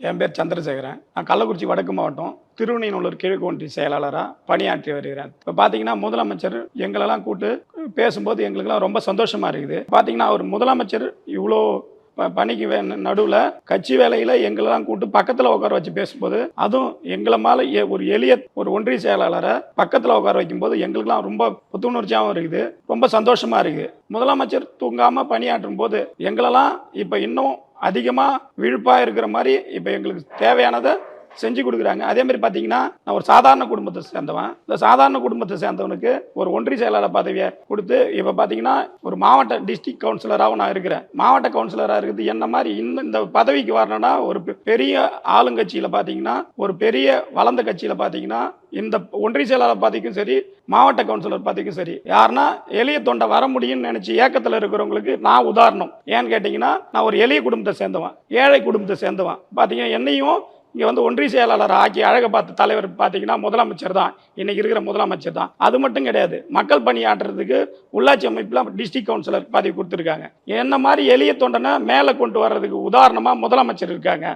என் பேர் சந்திரசேகரன். நான் கள்ளக்குறிச்சி வடக்கு மாவட்டம் திருவண்ணைநல்லூர் கிழக்கு ஒன்றிய செயலாளராக பணியாற்றி வருகிறேன். இப்போ பார்த்தீங்கன்னா முதலமைச்சர் எங்களெல்லாம் கூட்டு பேசும்போது எங்களுக்கெல்லாம் ரொம்ப சந்தோஷமாக இருக்குது. பார்த்தீங்கன்னா அவர் முதலமைச்சர் இவ்வளோ ப- பணிக்கு வே நடுவில் கட்சி வேலையில் எங்களெல்லாம் கூட்டு பக்கத்தில் உட்கார வச்சு பேசும்போது அதுவும் எங்களை மேலே எ- ஒரு எளிய ஒரு ஒன்றிய செயலாளரை பக்கத்தில் உட்கார வைக்கும்போது எங்களுக்கெல்லாம் ரொம்ப புத்துணர்ச்சியாகவும் இருக்குது. ரொம்ப சந்தோஷமாக இருக்குது. முதலமைச்சர் தூங்காமல் பணியாற்றும் போது எங்களெல்லாம் இப்போ இன்னும் அதிகமாக விழுப்பாக இருக்கிற மாதிரி இப்போ எங்களுக்கு தேவையானதை செஞ்சு கொடுக்குறாங்க. அதே மாதிரி பார்த்தீங்கன்னா நான் ஒரு சாதாரண குடும்பத்தை சேர்ந்தவன். இந்த சாதாரண குடும்பத்தை சேர்ந்தவனுக்கு ஒரு ஒன்றிய செயலாளர் பதவியை கொடுத்து இப்போ பார்த்தீங்கன்னா ஒரு மாவட்ட டிஸ்ட்ரிக்ட் கவுன்சிலராகவும் நான் இருக்கிறேன். மாவட்ட கவுன்சிலராக இருக்குது. என்ன மாதிரி இந்த இந்த பதவிக்கு வரணும்னா ஒரு பெ- பெரிய ஆளுங்கட்சியில் பார்த்தீங்கன்னா ஒரு பெரிய வளர்ந்த கட்சியில் பார்த்தீங்கன்னா இந்த ஒன்றிய செயலாளர் பதவிக்கும் சரி மாவட்ட கவுன்சிலர் பதவிக்கும் சரி யாருன்னா எளிய தொண்டை வர முடியும்னு நினச்சி ஏக்கத்தில் இருக்கிறவங்களுக்கு நான் உதாரணம். ஏன்னு கேட்டிங்கன்னா நான் ஒரு எளிய குடும்பத்தை சேர்ந்தவன். ஏழை குடும்பத்தை சேர்ந்தவன். பார்த்தீங்கன்னா என்னையும் இங்கே வந்து ஒன்றிய செயலாளர் ஆக்கி அழக பார்த்த தலைவர் பார்த்தீங்கன்னா முதலமைச்சர் தான். இன்னைக்கு இருக்கிற முதலமைச்சர் தான். அது மட்டும் கிடையாது. மக்கள் பணியாற்றுறதுக்கு உள்ளாட்சி அமைப்பில் டிஸ்ட்ரிக்ட் கவுன்சிலர் பதவி கொடுத்துருக்காங்க. என்ன மாதிரி எளிய தொண்டனை மேலே கொண்டு வர்றதுக்கு உதாரணமாக முதலமைச்சர் இருக்காங்க.